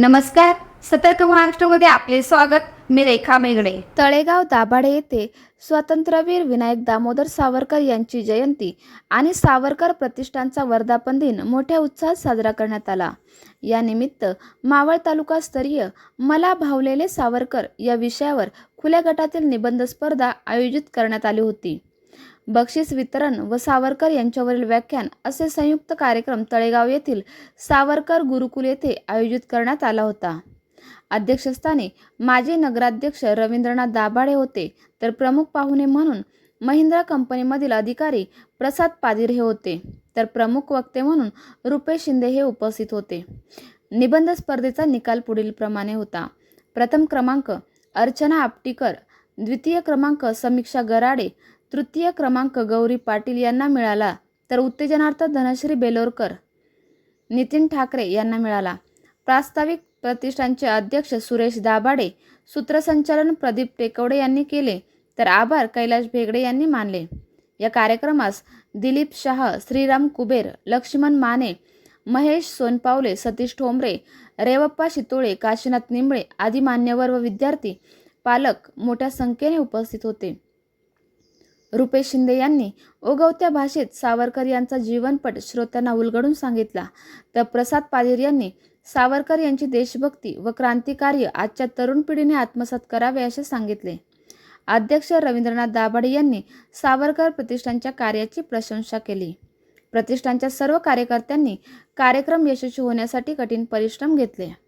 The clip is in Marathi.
नमस्कार. सतर्क महाराष्ट्रामध्ये आपले स्वागत. मी रेखा मेगडे तळेगाव दाभाडे येथे स्वातंत्र्यवीर विनायक दामोदर सावरकर यांची जयंती आणि सावरकर प्रतिष्ठानचा वर्धापन दिन मोठ्या उत्साहात साजरा करण्यात आला. या निमित्त मावळ तालुका स्तरीय मला भावलेले सावरकर या विषयावर खुल्या गटातील निबंध स्पर्धा आयोजित करण्यात आली होती. बक्षीस वितरण व सावरकर यांच्यावरील व्याख्यान असे संयुक्त कार्यक्रम तळेगाव येथील सावरकर गुरुकुल येथे आयोजित करण्यात आला होता. अध्यक्षस्थानी माजी नगराध्यक्ष रवींद्रनाथ दाभाडे होते. तर प्रमुख पाहुणे म्हणून महिंद्रा कंपनीमधील अधिकारी प्रसाद पादिर हे होते. तर प्रमुख वक्ते म्हणून रुपेश शिंदे हे उपस्थित होते. निबंध स्पर्धेचा निकाल पुढीलप्रमाणे होता. प्रथम क्रमांक अर्चना आपटीकर द्वितीय क्रमांक समीक्षा गराडे तृतीय क्रमांक गौरी पाटील यांना मिळाला तर उत्तेजनार्थ धनश्री बेलोरकर नितीन ठाकरे यांना मिळाला. प्रास्ताविक प्रतिष्ठानचे अध्यक्ष सुरेश दाभाडे सूत्रसंचालन प्रदीप टेकवडे यांनी केले तर आभार कैलाश भेगडे यांनी मानले. या कार्यक्रमास दिलीप शाह श्रीराम कुबेर लक्ष्मण माने महेश सोनपावले सतीश ठोंबरे रेवप्पा शितोळे काशीनाथ निंबळे आदी मान्यवर व विद्यार्थी पालक मोठ्या संख्येने उपस्थित होते. रुपेश शिंदे यांनी ओगवत्या भाषेत सावरकर यांचा जीवनपट श्रोत्यांना उलगडून सांगितला. तर प्रसाद पाटील यांनी सावरकर यांची देशभक्ती व क्रांतिकार्य आजच्या तरुण पिढीने आत्मसात करावे असे सांगितले. अध्यक्ष रवींद्रनाथ दाभाडे यांनी सावरकर प्रतिष्ठानच्या कार्याची प्रशंसा केली. प्रतिष्ठानच्या सर्व कार्यकर्त्यांनी कार्यक्रम यशस्वी होण्यासाठी कठीण परिश्रम घेतले.